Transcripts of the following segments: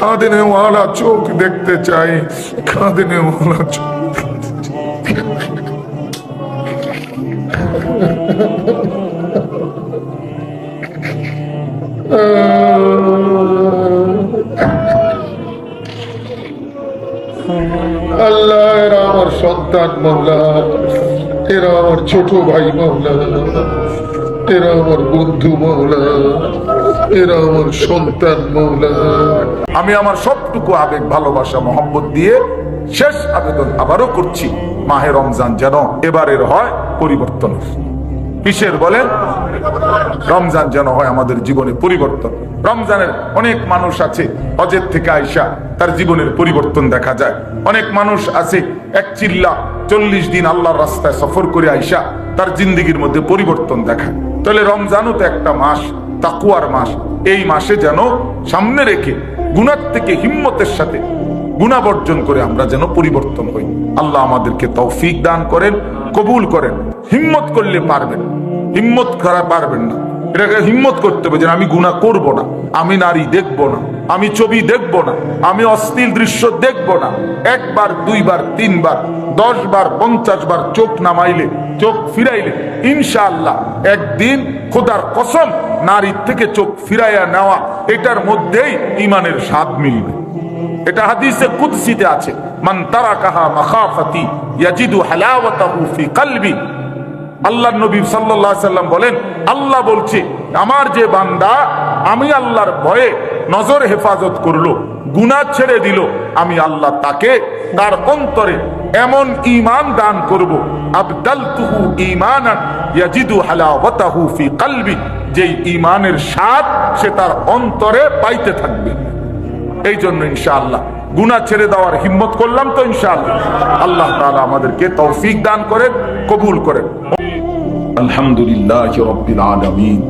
কাঁদনে ওয়ালা চোখ দেখতে চাই কাঁদনে ওয়ালা চোখ আল্লাহ, এরা আমার সন্তান মৌলা এরা আমার ছোট ভাই মৌলা এরা আমার বন্ধু মৌলা আমি আমার সবটুকু আবেগ, ভালোবাসা মোহাম্মত দিয়ে শেষ আবেদন আবারও করছি। মাহে রমজান যেন এবারের হয় পরিবর্তনের। কিসের বলেন? রমজান যেন হয় আমাদের জীবনে পরিবর্তন। রমজানের অনেক মানুষ আছে, হজের থেকে আইসা তার জীবনের পরিবর্তন দেখা যায়। অনেক মানুষ আছে, এক চিল্লা চল্লিশ দিন আল্লাহর রাস্তায় সফর করে আইসা তার জিন্দিগির মধ্যে পরিবর্তন দেখায়। তাহলে রমজানও তো একটা মাস তাকুয়ার মাস। এই মাসে যেন সামনে রেখে গুণার থেকে হিম্মতের সাথে গুণা বর্জন করে আমরা যেন পরিবর্তন হই। আল্লাহ আমাদেরকে তৌফিক দান করেন, কবুল করেন। হিম্মত করলে পারবেন। হিম্মত করা পারবেন না। এটাকে হিম্মত করতে হবে যে আমি গুণা করব না, আমি নারী দেখব না, আমি ছবি দেখব না, আমি অশ্লীল দৃশ্য দেখব না। একবার, দুইবার, তিনবার দশ বার পঞ্চাশ বার চোখ নামাইলে, চোখ ফিরাইলে, ইনশাআল্লাহ একদিন খোদার কসম নারীর থেকে চোখ ফিরাইয়া নেওয়া, এটার মধ্যেই ইমানের স্বাদ মিলবে। এটা হাদিসে কুদসিতে আছে, মান তারা কাহা মাখাফাতি ইয়াজিদু হালাওয়াতাহু ফি কলবি। আল্লাহ নবী সাল্লাল্লাহু আলাইহি সাল্লাম বলেন, আল্লাহ বলছে, আমার যে বান্দা আমি আল্লাহর ভয়ে নজর হেফাজত করল, গুনাহ ছেড়ে দিল, আমি আল্লাহ তাকে তার অন্তরে এমন ঈমান দান করব আবদালতুহু ঈমানান ইয়াজিদু হালাওয়াতাহু ফি কলবি যেই ঈমানের স্বাদ সে তার অন্তরে পাইতে থাকবে এই জন্য ইনশাআল্লাহ গুনাহ ছেড়ে দেওয়ার হিম্মত করলাম তো ইনশাআল্লাহ আল্লাহ তাআলা আমাদেরকে তৌফিক দান করেন কবুল করেন আলহামদুলিল্লাহ রাব্বিল আলামিন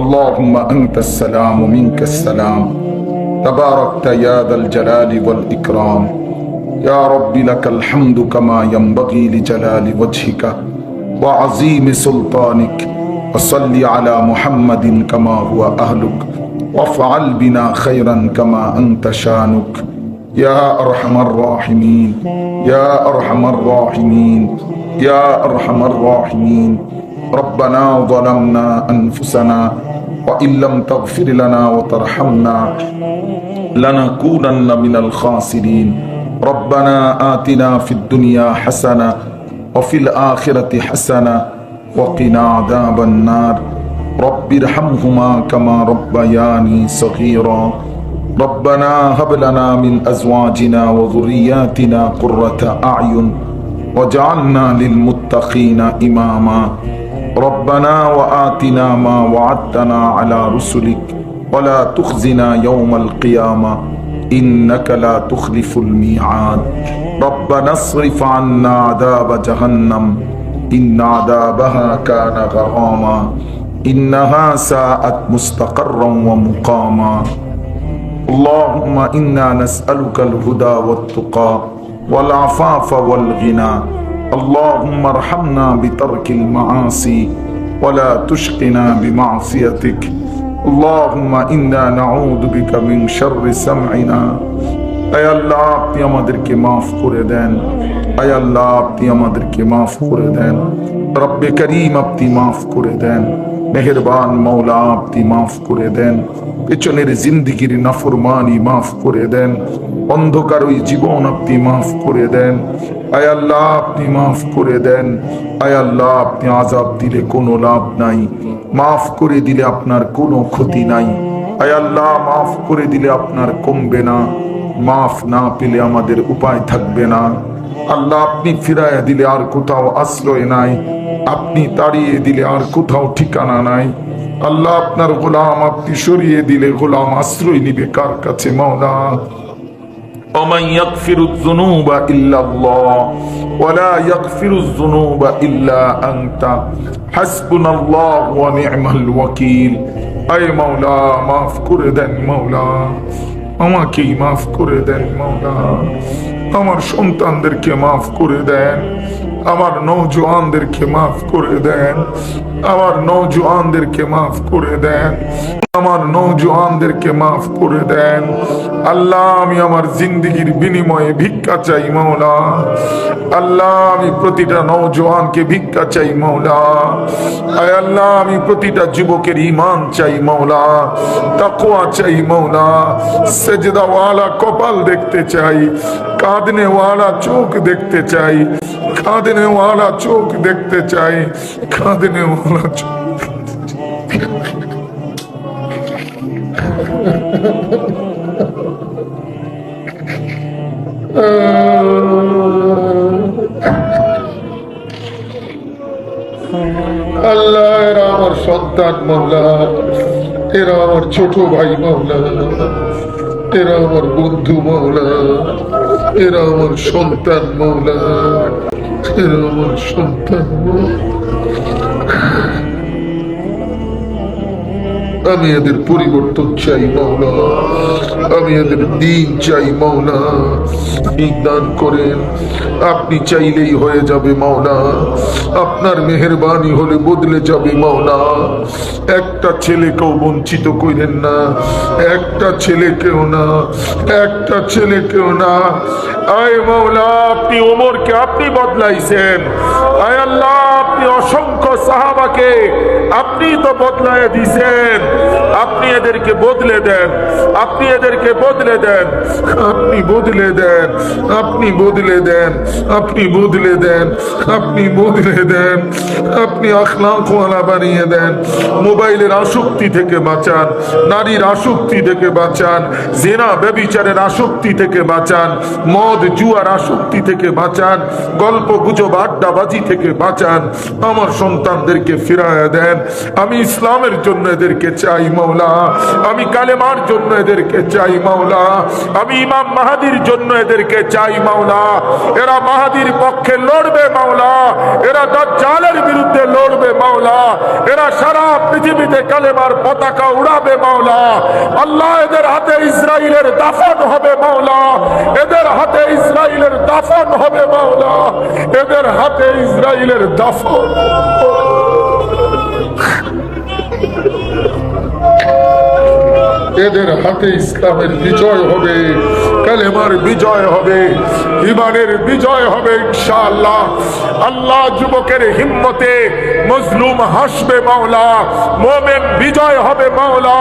اللهم أنت السلام ومنك السلام تباركت يا ذا الجلال والإكرام يا رب لك الحمد كما ينبغي لجلال وجهك وعظيم سلطانك. وصل على محمد كما هو أهلك. وافعل بنا خيرا كما أنت شانك. يا أرحم الراحمين. يا أرحم الراحمين. يا أرحم الراحمين. ربنا ظلمنا أنفسنا وإن لم تغفر لنا وترحمنا لنكونن من الخاسرين. ربنا آتنا في الدنيا حسنة وفي الآخرة حسنة وقنا عذاب النار. رب ارحمهما كما ربياني صغيرا. ربنا هب لنا من أزواجنا وذرياتنا قرة أعين وجعلنا للمتقين إماما. ربنا وآتنا ما وعدتنا على رسلك ولا تخزنا يوم القيامة. إنك لا تخلف الميعاد. ربنا اصرف عنا عذاب جهنم. إن عذابها كان غراما. إنها ساءت مستقرا ومقاما. اللهم إنا نسألك الهدى والتقى والعفاف والغنى. اللهم ارحمنا بترك المعاصي ولا تشقنا بمعصيتك. اللهم إنا نعوذ بك من شر سمعنا আয় আল্লাহ আপনি আমাদেরকে মাফ করে দেন আয় আল্লাহ আপনি আমাদেরকে মাফ করে দেন রব্বে করিম আপনি মাফ করে দেন মেহেরবান মৌলা আপনি মাফ করে দেন পেছনের জিন্দিগির নাফরমানি মাফ করে দেন। অন্ধকার ওই জীবন আপনি মাফ করে দেন। আয় আল্লাহ, আপনি মাফ করে দেন। আয় আল্লাহ, আপনি আজাব দিলে কোনো লাভ নাই। মাফ করে দিলে আপনার কোনো ক্ষতি নাই। আয় আল্লাহ, মাফ করে দিলে আপনার কমবে না। মাফ না পেলে আমাদের উপায় থাকবে না। আল্লাহ, আপনি ফিরাইয়া দিলে আর কোথাও আশ্রয় নাই। আপনি তাড়িয়ে দিলে আর কোথাও ঠিকানা নাই। আল্লাহ আপনার গোলাম আপনি সরিয়ে দিলে গোলাম আশ্রয় নিবে কার কাছে মাওলা ومن يغفر الذنوب إلا الله ولا يغفر الذنوب إلا أنت حسبنا الله ونعم الوكيل أي مولا মাফ করে দেন মাওলা আমাকেই মাফ করে দেন মাওলা আমার সন্তানদেরকে মাফ করে দেন। আমার নৌজওয়ানদেরকে মাফ করে দেন। আমার নৌজওয়ানদেরকে মাফ করে দেন। আমার নৌজওয়ানদেরকে মাফ করে দেন। আল্লাহ, আমি আমার জিন্দগির বিনিময়ে ভিক্ষা চাই মৌলা আল্লাহ, আমি প্রতিটা নৌজওয়ানকে ভিক্ষা চাই মৌলা আয় আল্লাহ, আমি প্রতিটা যুবকের ইমান চাই মৌলা তাকুয়া চাই মৌলা সেজদাওয়ালা কপাল দেখতে চাই। কাঁদনেওয়ালা চোখ দেখতে চাই কাঁদনেওয়ালা চোখ দেখতে চাই কাঁদনেওয়ালা চোখ আল্লাহ, এরা আমার সন্তান মৌলা এরা আমার ছোট ভাই মৌলা এরা আমার বন্ধু মৌলা এরা আমার সন্তান মৌলা। এরা আমার সন্তান মৌলা। আমি এদের পরিবর্তন চাই, মাওলা। আমি এদের দিন চাই দিন দান করেন, আপনি চাইলেই হয়ে যাবে, মাওলা। আপনার মেহরবানি হলে বদলে যাবে, মাওলা। একটা ছেলেকেও বঞ্চিত করেন না, একটা ছেলেকেও না, একটা ছেলেকেও না। আয় মাওলা, আপনি ওমরকে আপনি বদলাইছেন। আয় আল্লাহ, আপনি অসংখ্য সাহাবাকে আপনি তো বদলায় দিছেন। আপনি এদেরকে বদলে দেন। আপনি এদেরকে বদলে দেন। আপনি বদলে দেন। আপনি বদলে দেন। আপনি বদলে দেন। আপনি বদলে দেন। আপনি আখলাকওয়ালা বানিয়ে দেন। মোবাইলের আসক্তি থেকে বাঁচান। নারীর আসক্তি থেকে বাঁচান। জেনা, ব্যবিচারের আসক্তি থেকে বাঁচান। মদ, জুয়ার আসক্তি থেকে বাঁচান। গল্প, গুজব, আড্ডাবাজি থেকে বাঁচান। আমার সন্তানদেরকে ফিরায় দেন। আমি ইসলামের জন্য এদেরকে চাই মাওলা, আমি কালেমার জন্য এদেরকে চাই মাওলা, আমি ইমাম মাহাদির জন্য এদেরকে চাই মাওলা। এরা মাহাদির পক্ষে লড়বে মাওলা, এরা দাজ্জালের বিরুদ্ধে লড়বে মাওলা, এরা সারা পৃথিবীতে কালেমার পতাকা উড়াবে মাওলা। আল্লাহ এদের হাতে ইসরায়েলের দাফন হবে মাওলা, এদের হাতে ইসরায়েলের দাফন হবে মাওলা, এদের হাতে ইসরায়েলের দাফন এদের হাতে ইসলামের বিজয় হবে কালেমার বিজয় হবে ইমানের বিজয় হবে ইনশাআল্লাহ। আল্লাহ যুবকের হিম্মতে মজলুম হাসবে মাওলা, মোমেন বিজয় হবে মাওলা,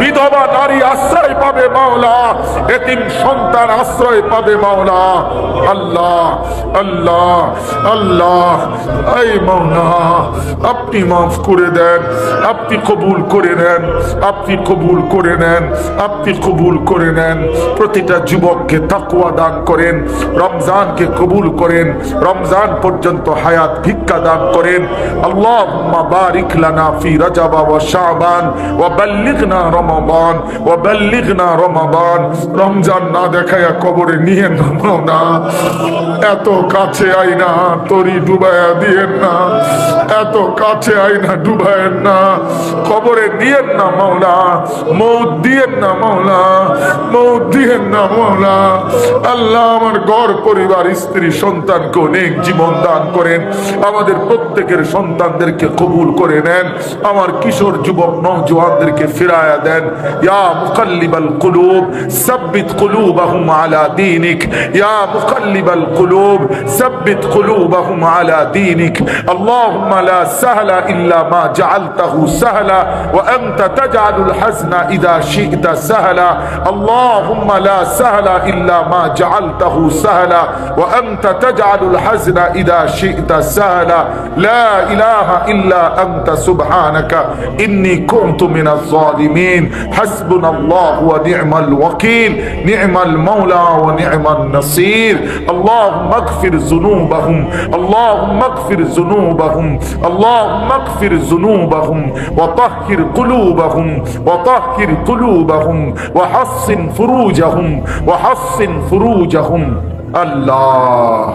বিধবা নারী আশ্রয় পাবে মাওলা, এতিম সন্তান আশ্রয় পাবে মাওলা। আল্লাহ আল্লাহ আল্লাহ, এই মাওলা, আপনি মাফ করে দেন, আপনি কবুল করে নেন, আপনি কবুল করে নেন, আপনি কবুল করে নেন। প্রতিটা যুবককে তাকুয়া দান করেন, রমজানকে কবুল করেন, রমজান পর্যন্ত হায়াত ভিক্ষা দান করেন। আল্লাহুম্মা বারিক লানা ফি রজব ওয়া শাবান ওয়া বাল্লিগনা রমাদান ওয়া বাল্লিগনা রমাদান। রমজান না দেখায়া কবরে নিয়ে নাও না। এত কাছে আইনা তরি ডুবায়া দিয়েন না। এত কাছে আইনা ডুবায়েন না। কবরে দিয়েন না মাওলা। মৌত দিয়েন না মাওলা। মৌত দিয়েন না মাওলা। আল্লাহ আমার ঘর পরিবার, স্ত্রী, সন্তানকে অনেক জীবন দান দান করেন আমাদের প্রত্যেকের সন্তানদেরকে কবুল করে নেন। আমার কিশোর যুবক নওজোয়ানদেরকে ফিরায়া দেন। ইয়া মুকাল্লিবাল কুলুব, সাব্বিত কুলুবাহুম আলা দীনিক। ইয়া মুকাল্লিবাল কুলুব, সাব্বিত কুলুবাহুম আলা দীনিক। আল্লাহুম্মা লা সাহলা ইল্লা মা জাআলতাহু সাহলা, ওয়া আনতা তাজআলুল হাসনা ইযা শি'তা সাহলা। আল্লাহুম্মা লা সাহলা ইল্লা মা জাআলতাহু সাহলা, ওয়া আনতা তাজআলুল شئت سهلا. لا إله إلا أنت سبحانك. إني كنت من الظالمين. حسبنا الله ونعم الوكيل. نعم المولى ونعم النصير. اللهم اغفر ذنوبهم. اللهم اغفر ذنوبهم. اللهم اغفر ذنوبهم. وطهر قلوبهم. وطهر قلوبهم. وحصن فروجهم. وحصن فروجهم. الله.